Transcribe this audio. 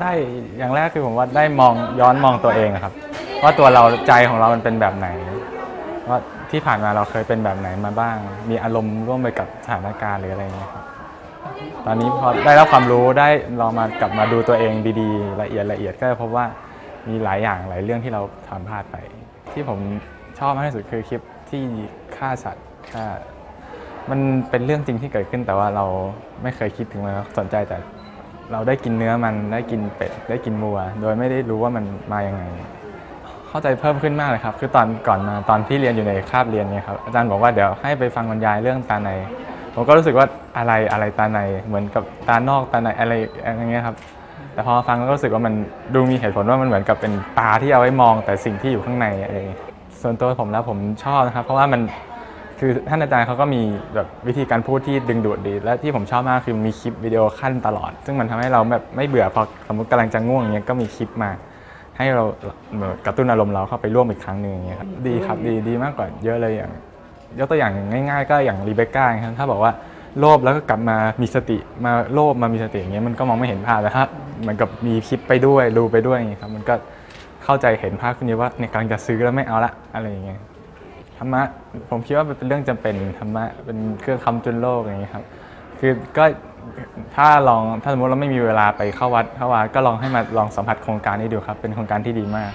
ได้อย่างแรกคือผมว่าได้มองย้อนมองตัวเองอะครับ ว่าตัวเราใจของเรามันเป็นแบบไหน ว่าที่ผ่านมาเราเคยเป็นแบบไหนมาบ้าง มีอารมณ์ร่วมไปกับสถานการณ์หรืออะไรอย่างเงี้ยครับตอนนี้พอได้รับความรู้ได้ลองมากลับมาดูตัวเองดีๆ ละเอียดละเอียดก็จะพบว่ามีหลายอย่างหลายเรื่องที่เราทำพลาดไป ที่ผมชอบมากที่สุดคือคลิปที่ฆ่าสัตว์ฆ่ามันเป็นเรื่องจริงที่เกิดขึ้นแต่ว่าเราไม่เคยคิดถึงมันสนใจแต่ เราได้กินเนื้อมันได้กินเป็ดได้กินวัว โดยไม่ได้รู้ว่ามันมาอย่างไง เข้าใจเพิ่มขึ้นมากเลยครับ คือตอนก่อนมาตอนที่เรียนอยู่ในคาบเรียนเนี่ยครับอาจารย์บอกว่าเดี๋ยวให้ไปฟังบรรยายเรื่องตาใน ผมก็รู้สึกว่าอะไรอะไรตาในเหมือนกับตานอกตาในอะไรอย่างเงี้ยครับแต่พอฟังแล้วก็รู้สึกว่ามันดูมีเหตุผลว่ามันเหมือนกับเป็นตาที่เอาไว้มองแต่สิ่งที่อยู่ข้างในอะไรองส่วนตัวผมแล้วผมชอบนะครับ เพราะว่ามัน คือท่านอาจารย์เขาก็มีแบบวิธีการพูดที่ดึงดูดดี และที่ผมชอบมากคือมีคลิปวิดีโอขั้นตลอด ซึ่งมันทำให้เราแบบไม่เบื่อพอสมมติกำลังจะง่วงอย่างเงี้ยก็มีคลิปมา ให้เราเหมือนกระตุ้นอารมณ์เราเข้าไปร่วมอีกครั้งหนึ่งอย่างเงี้ยครับดีครับดีดีมากกว่าเยอะเลยอย่างยกตัวอย่างง่าย ๆ ก็อย่างรีเบคก้าครับถ้าบอกว่าโลภแล้วก็กลับมามีสติมาโลภมามีสติอย่างเงี้ยมันก็มองไม่เห็นภาพแต่ถ้าเหมือนกับมีคลิปไปด้วยดูไปด้วยอย่างเงี้ยครับมันก็เข้าใจเห็นภาพขึ้นเยอะว่าเนี่ยกำลังจะซื้อแล้วไม่เอาละอะไรอย่างเงี้ย ธรรมะผมคิดว่าเป็นเรื่องจำเป็นธรรมะเป็นเครื่องคำจุนโลกอย่างนี้ครับ คือก็ถ้าลองถ้าสมมติเราไม่มีเวลาไปเข้าวัดเข้าวาก็ลองให้มาลองสัมผัสโครงการนี้ดูครับ เป็นโครงการที่ดีมาก